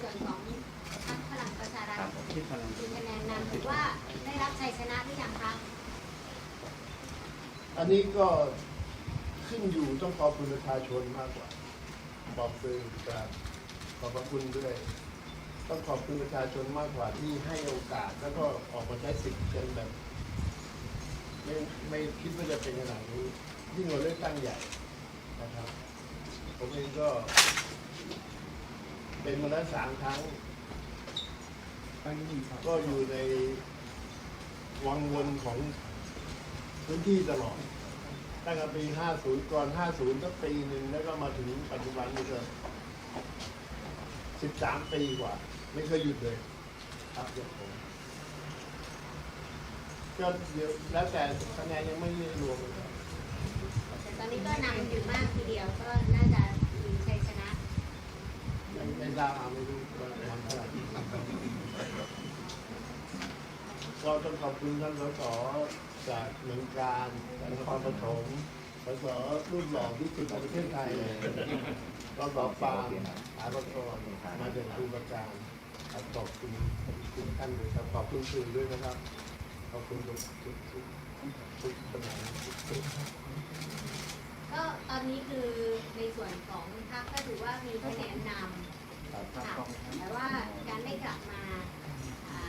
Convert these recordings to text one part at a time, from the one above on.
ส่วนของพรรคพลังประชารัฐครับผมที่พลัง มีคะแนนนำถือว่าได้รับชัยชนะหรือยังคะ อันนี้ก็ขึ้นอยู่ต้องขอบคุณประชาชนมากกว่า ขอบคุณครับขอบพระคุณด้วย ต้องขอบคุณประชาชนมากกว่าที่ให้โอกาส แล้วก็ออกมาใช้สิทธิ์กันแบบไม่ไม่คิดว่าจะเป็นขนาดนี้ยิ่งกว่าเลือกตั้งใหญ่นะครับ ผมเองก็ เป็นมาแล้วสามครั้งตั้งนี้ครับก็อยู่ในวังวนของพื้นที่ตลอด ตั้งแต่ปี 50 ก่อน 50ก็ปีหนึ่งแล้วก็มาถึงปัจจุบันนี่ก็13 ปีกว่า ไม่เคยหยุดเลย ครับเดี๋ยวผมก็เดี๋ยวแล้วแต่คะแนนยังไม่รวมเลยครับแต่ตอนนี้ก็นำอยู่มากทีเดียวก็น่าจะ ก็ต้องขอบคุณท่านสสจากเมืองการนครปฐมสสรุ่นหล่อที่สุดในประเทศไทยเลยสสปาล์มอาภกรมาจากครูประการขอบคุณทุกท่านเลยครับขอบคุณสื่อด้วยนะครับ ขอบคุณทุกทุกทุกทุกตำแหน่งก็ตอนนี้คือในส่วนของพรรคก็ถือว่ามีคะแนนนำ ค่ะแต่ว่าการได้กลับมาอ่า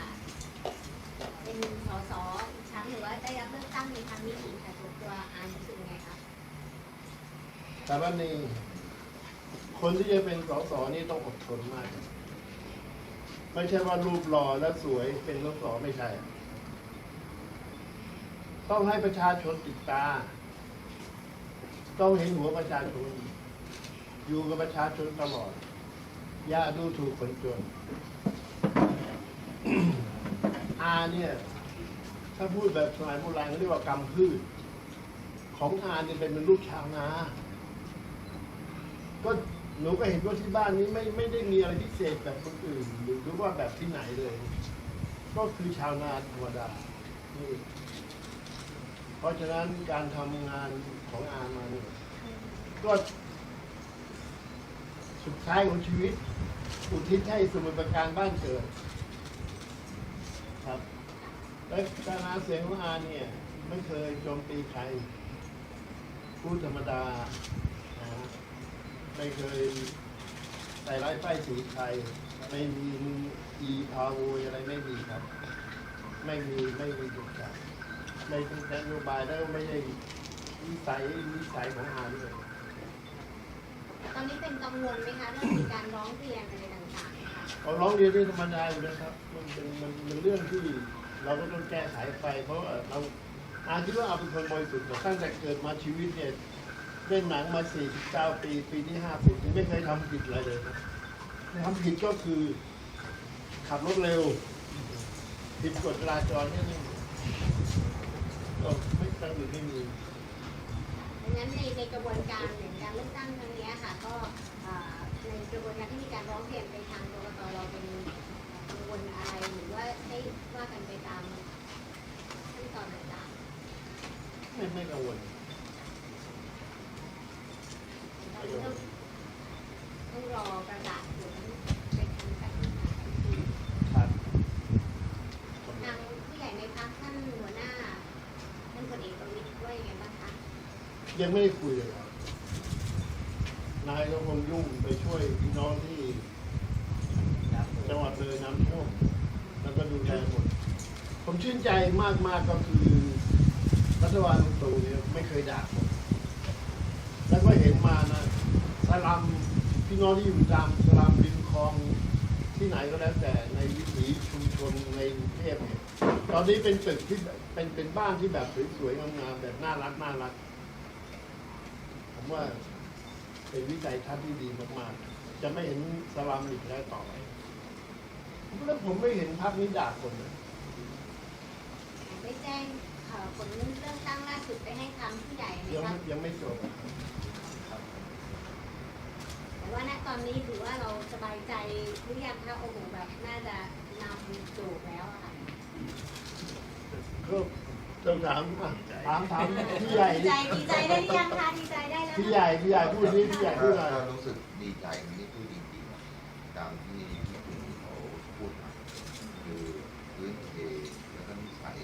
เป็นสสอีกครั้งหรือว่าได้รับเลือกตั้งในครั้งนี้อีกค่ะส่วนตัวอานรู้สึกยังไงคะแต่ว่านี่คนที่จะเป็นสสนี่ต้องอดทนมาก ไม่ใช่ว่ารูปหล่อและสวยเป็นสสไม่ใช่ ต้องให้ประชาชนติดตา ต้องเห็นหัวประชาชน อยู่กับประชาชนตลอด อย่าดูถูกคนจนอาเนี่ย ถ้าพูดแบบสมัยโบราณเขาเรียกว่ากรรมพืช ของอาเนี่ยเป็นเป็นลูกชาวนา ก็หนูก็เห็นว่าที่บ้านนี้ไม่ไม่ได้มีอะไรพิเศษแบบคนอื่นหรือหรือว่าแบบที่ไหนเลย ก็คือชาวนาธรรมดานี่เพราะฉะนั้นการทำงานของอามาเนี่ยก็ สุดท้ายของชีวิต อุทิศให้สมุทรปราการบ้านเกิด ครับ และการาเสียงของอาเนี่ย ไม่เคยโจมตีใคร พูดธรรมดานะไม่เคยใส่ร้ายป้ายสีใคร ไม่มีอีพาวยอะไรไม่มีครับ ไม่มีไม่มีจุดจับไม่เป็นนโยบายแล้วไม่ใช่นิสัยนิสัยของอาด้วย ตอนนี้เป็นกังวลไหมคะเรื่องมีการร้องเรียนอะไรต่างๆนะคะเอาร้องเรียนที่ธรรมดาอยู่นะครับ มันเป็นมันเป็นเรื่องที่เราก็ต้องแก้ไขไป เพราะว่าเราอาคิดว่าเอาเป็นคนบริสุทธิ์แต่ตั้งแต่เกิดมาชีวิตเนี่ยเล่นหนังมา49ปีปีที่50ยังไม่เคยทำผิดอะไรเลยนะทำผิดก็คือ ขับรถเร็วผิดกฎจราจรแค่นี้ก็ไม่ตั้งอื่ไม่มี ดังนั้นในในกระบวนการในการเลือกตั้งครั้งเนี้ยค่ะก็อ่าในกระบวนการที่มีการร้องเรียนไปทางกรกตเราเป็นกังวลอะไรหรือว่าให้ว่ากันไปตามขั้นตอนต่างไม่ไม่กังวลๆตอนนี้ต้องต้องรอประกาศผลเป็นทางการทางการอีกที ครับ ทางผู้ใหญ่ในพักท่านหัวหน้าท่านพลเอกประวิตรว่ายังไงบ้างคะ ยังไม่ได้คุยเลยครับนายก็คงยุ่งไปช่วยพี่น้องที่จังหวัดเลยน้ำท่วมแล้วก็ดูแลหมด ผมชื่นใจมากๆก็คือรัฐบาลลุงตู่เนี่ยไม่เคยด่าผมแล้วก็เห็นมานะสลัมพี่น้องที่อยู่ตามสลัมริมคลองที่ไหนก็แล้วแต่ในวิถีชุมชนในกรุงเทพเนี่ยตอนนี้เป็นตึกที่แบบเป็นเป็นบ้านที่แบบสวยๆงามๆแบบน่ารักน่ารัก ผมว่าเป็นวิจัยทัศน์ที่ดีมากๆ จะไม่เห็นสลัมอีกแล้วต่อไปแล้วผมไม่เห็นภาพนี้ด่าคนนะได้แจ้งเอ่อผลเลือกตั้งล่าสุดไปให้ทางผู้ใหญ่ไหมยังคะไม่ยังไม่จบครับแต่ว่าณตอนนี้ถือว่าเราสบายใจหรือยังคะโอ้โหแบบน่าจะนำจูบแล้วอะค่ะก็ต้องถามถามถามพี่ใหญ่ดีใจดีใจได้หรือยังคะดีใจได้แล้ว พี่ใหญ่พี่ใหญ่พูดนี่พี่ใหญ่พูดอะไร ก็รู้สึกดีใจที่พูดจริงๆตามที่ที่พูคือพื้นเพแล้วก็นิสัย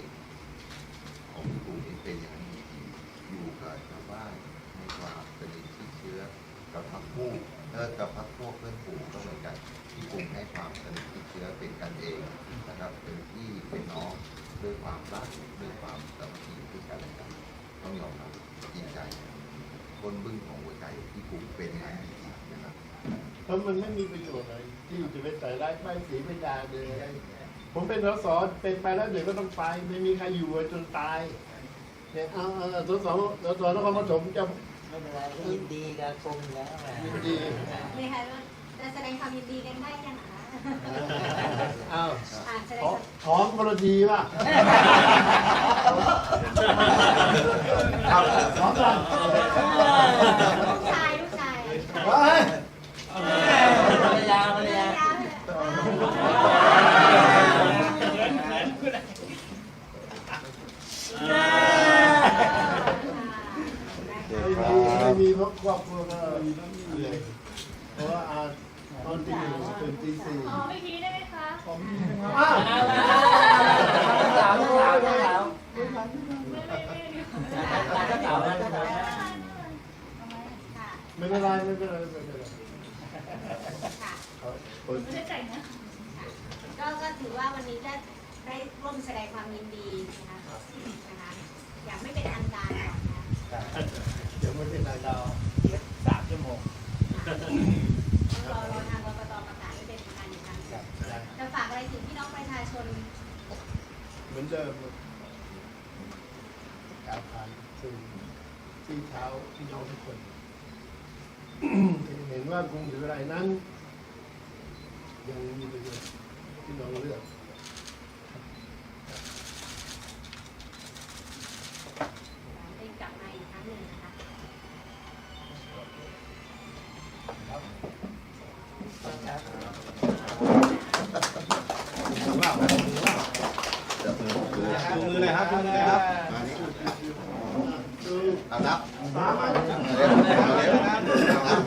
ของพี่ปู่นี่เป็นอย่างนี้จริงอยู่กับชาวบ้านในความสนิทชิดเชื้อกับพักพวกเออกับพักพวกเพื่อนปู่ก็เหมือนกันพี่ปู่ให้ความสนิทชิดเชื้อเป็นกันเองนะครับเป็นพี่เป็นน้องด้วยความรักด้วยความสามัคคีด้วยกันและกันต้องยอมรับจริงใจ คนบึ้งของหัวใจพี่ปู่เป็นอย่างนี้จริงๆนะครับเพราะมันไม่มีประโยชน์อะไรที่จะไปใส่ร้ายป้ายสีไปด่าเลยอะไรผมเป็นสสเป็นไปแล้วเดี๋ยวก็ต้องไป ไม่มีใครอยู่จนตายเนี่ยเอาเอาเอาสสสสนครปฐมจะไม่เป็นไรก็ยินดีกับกรมแล้วแหละยินดีนี่ค่ะจะแสดงความยินดีกันได้ยังคะ อ้าวอ่าแสดของงของกรณีป่ะครับของกัน ลูกชายลูกชาย เฮ้ย ภรรยาภรรยา ไม่มีไม่มีครอบครัวก็เลยเพราะว่าอาตอน ตีหนึ่งตื่นตีสี่ขอไม่ทีได้ไหมคะอ้าวสาวสาวสาวไม่ไม่ไม่ไม่สาวสาวสาวค่ะไม่เป็นไรไม่เป็นไรไม่เป็นไรค่ะเอาคนไม่ได้แต่งนะก็ก็ถือว่าวันนี้ก็ได้ร่วมแสดงความยินดีนะคะนะคะอย่างไม่เป็นทางการก่อนนะเดี๋ยวไม่เป็นไรเราสามชั่วโมงรอรอทางกรกตประ จะฝากอะไรถึงพี่น้องประชาชน เหมือนเดิมการผ่านสื่อที่เช้าพี่น้องทุกคน เห็นว่ากรุงศรีวิไลนั้น ยังมีประโยชน์ที่น้องเลือก ได้กลับมาอีกครั้งหนึ่งนะคะ จับมือ ดูดูมือเลยครับดูมือเลยครับมานี่ดูเอานับฟ้ามาเร็วเร็วเร็วนับ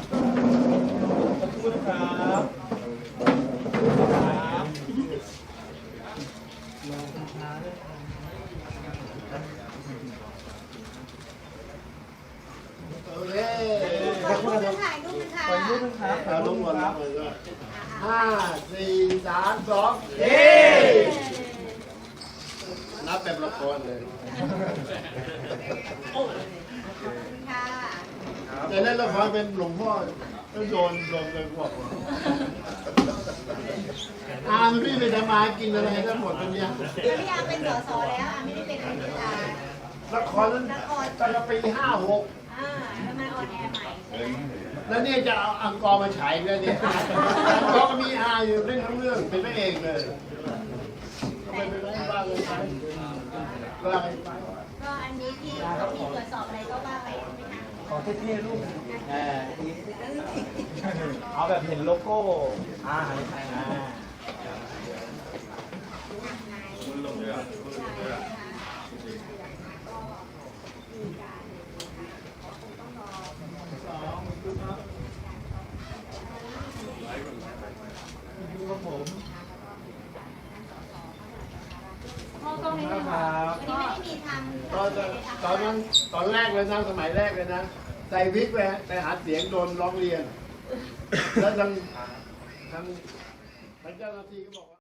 ขอบคุณครับครับโอเคขอบคุณถ่ายรูปนะคะไปรูปนึงครับเอาลงก่อนลงก่อนก็อ่าห้าสี่สามสองเย้นับ แบบละครเลยขอบคุณค่ะแต่เล่นละครเป็นหลวงพ่อโดนโดนไปบอกว่าอามันไม่เป็นทำมากินอะไรทั้งหมดตอนเนี้ยเดี๋ยวพี่อาเป็นสสแล้วอาไม่ได้เป็นอ่าละครนั้นตั้งแต่ปีห้าหกอ่าแล้วมาออนแอร์ใหม่ใช่ไหมแล้วเนี่ยจะเอาอังกอร์มาฉายแล้วเนี่ยอังกอร์ก็มีอาอยู่เล่นทั้งเรื่องเป็นพระเอกเลยทำไมเป็นไรบ้างเลยไปว่าไปไป ก็อันนี้ที่ต้องมีตรวจสอบอะไรก็ว่าไปใช่ไหมคะขอเท่ๆรูปเออเอาแบบเห็นโลโก้อ่าอ่า คุณลงเลยอะคุณลงเลยอะก็มีการนะคะคงต้องรอ ดูกับผม พ่อต้องให้ นะ นะ ค คะ รับ วันนี้ไม่ได้มีทาง ตอนนั้นตอนแรกเลยนะสมัยแรกเลยนะใส่วิกไปไปหาเสียงโดนร้องเรียน แล้วทางทางทางเจ้าหน้าที่ก็บอก